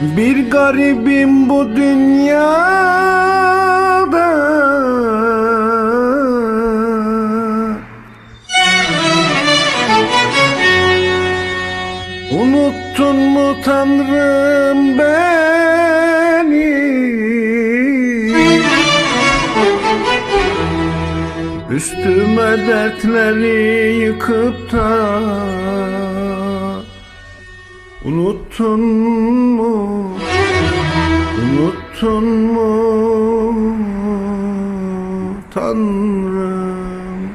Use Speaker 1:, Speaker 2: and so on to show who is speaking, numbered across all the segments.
Speaker 1: Bir garibim bu dünyada. Unuttun mu Tanrım beni? Üstüme dertleri yıkıp da Unuttun mu? Unuttun mu? Tanrım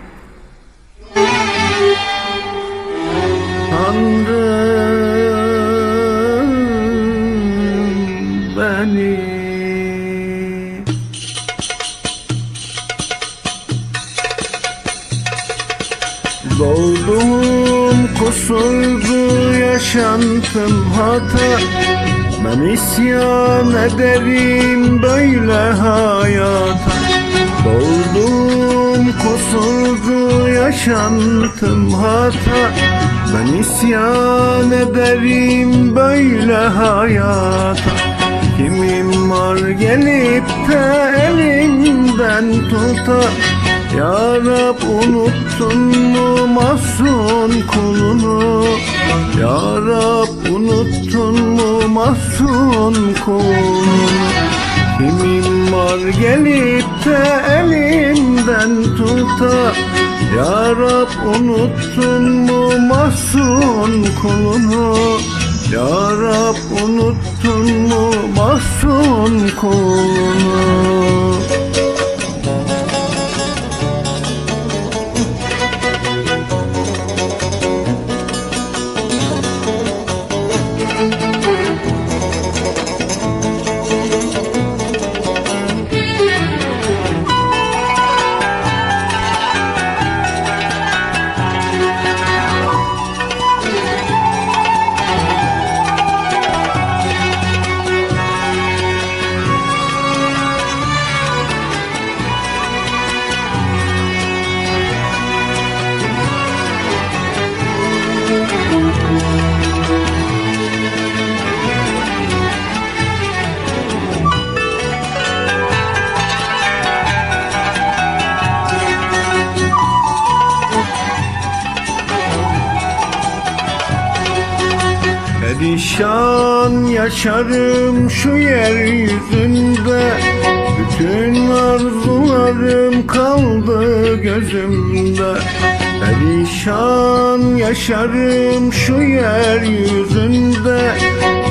Speaker 1: Tanrım beni Doğduğum kusurdu yaşantım hata. Ben isyan ederim böyle hayata. Doğduğum kusurdu yaşantım hata. Ben isyan ederim böyle hayata. Kimim var gelip de elimden tutar Ya Rab unuttun mu mahzun kulunu? Ya Rab unuttun mu mahzun kulunu? Kimim var gelip de elimden tutar Ya Rab unuttun mu mahzun kulunu? Ya Rab unuttun mu mahzun kulunu Perişan yaşarım şu yeryüzünde Bütün arzularım kaldı gözümde. Perişan yaşarım şu yeryüzünde.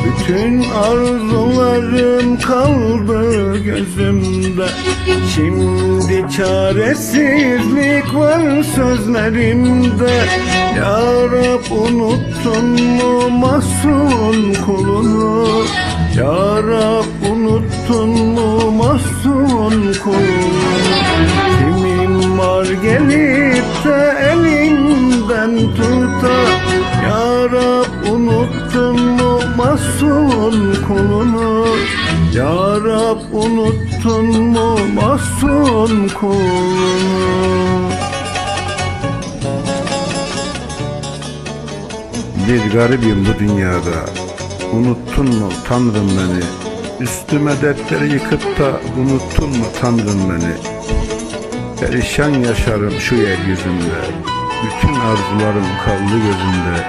Speaker 1: Bütün arzularım kaldı gözümde. Şimdi çaresizlik var sözlerimde. Ya Rab unuttun mu mahzun kulunu? Ya Rab unuttun mu mahzun kulunu Kimim var gelip de elimden tutar Ya Rab unuttun mu mahzun kulunu? Ya Rab unuttun mu mahzun kulunu?
Speaker 2: Bir garibim bu dünyada. Unuttun mu Tanrım beni Üstüme dertleri yıkıp da Unuttun mu Tanrım beni? Perişan yaşarım şu yeryüzünde. Bütün arzularım kaldı gözümde.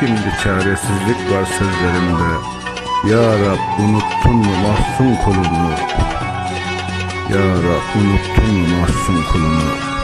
Speaker 2: Şimdi çaresizlik var sözlerimde. Ya Rab unuttun mu mahzun kulunu Ya Rab unuttun mu mahzun kulunu